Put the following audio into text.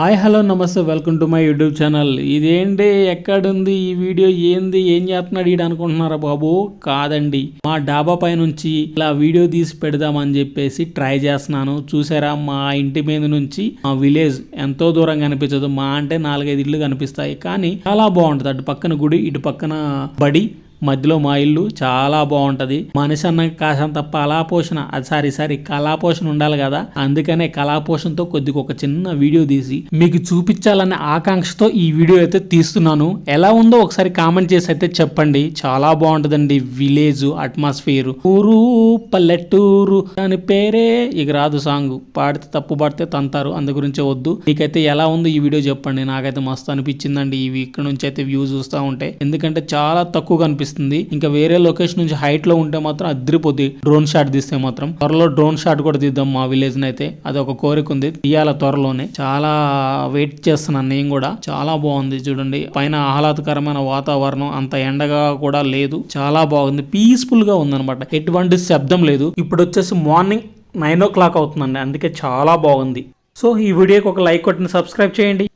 Hi hello నమస్తే welcome to my YouTube channel. ఇదేంటి ఎక్కడుంది ఈ వీడియో? ఏంది? ఏం చేస్తున్నాడు ఈడు అనుకుంటున్నారా బాబు? కాదండి. మా డాబా పై నుంచి ఇలా వీడియో తీసి పెడదామని చెప్పేసి ట్రై చేస్తున్నాను. చూసారా? మా ఇంటి మీద నుంచి మా విలేజ్ ఎంతో దూరం కనిపించదు. మా అంటే నాలుగైదు ఇళ్ళు కనిపిస్తాయి. కానీ చాలా బాగుంటుంది. అటు పక్కన గుడి ఇటు పక్కన బడి. మధ్యలో మా ఇల్లు చాలా బాగుంటది. మనిషి అన్న కాసంత కళాపోషణ. అది సారీ సారీ కళాపోషణ ఉండాలి కదా. అందుకనే కళాపోషణతో కొద్దిగా ఒక చిన్న వీడియో తీసి మీకు చూపించాలనే ఆకాంక్షతో ఈ వీడియో అయితే తీస్తున్నాను. ఎలా ఉందో ఒకసారి కామెంట్ చేసి అయితే చెప్పండి. చాలా బాగుంటదండి విలేజ్ అట్మాస్ఫియర్. ఊరు పల్లెటూరు దాని పేరే ఇక రాదు సాంగ్. పాడితే తప్పు పాడితే తంతారు. అందు గురించే వద్దు. మీకైతే ఎలా ఉందో ఈ వీడియో చెప్పండి. నాకైతే మస్తు అనిపించిందండి. ఇవి ఇక్కడ నుంచి అయితే వ్యూ చూస్తూ ఉంటే. ఎందుకంటే చాలా తక్కువ కనిపిస్తుంది ఇంకా వేరే లొకేషన్ నుంచి హైట్లో ఉంటే మాత్రం అదిరిపోద్ది. డ్రోన్ షాట్ తీస్తే మాత్రం. త్వరలో డ్రోన్ షాట్ కూడా తీద్దాం మా విలేజ్ అయితే. అది ఒక కోరిక ఉంది. తీయాల త్వరలోనే. చాలా వెయిట్ చేస్తున్నాను నేను కూడా. చాలా బాగుంది చూడండి. పైన ఆహ్లాదకరమైన వాతావరణం. అంత ఎండగా కూడా లేదు. చాలా బాగుంది. పీస్ఫుల్గా ఉందన్నమాట. ఎటువంటి శబ్దం లేదు. ఇప్పుడు వచ్చేసి మార్నింగ్ నైన్ ఓ క్లాక్ అవుతుందండి. అందుకే చాలా బాగుంది. సో ఈ వీడియోకి ఒక లైక్ కొట్టిన సబ్స్క్రైబ్ చేయండి.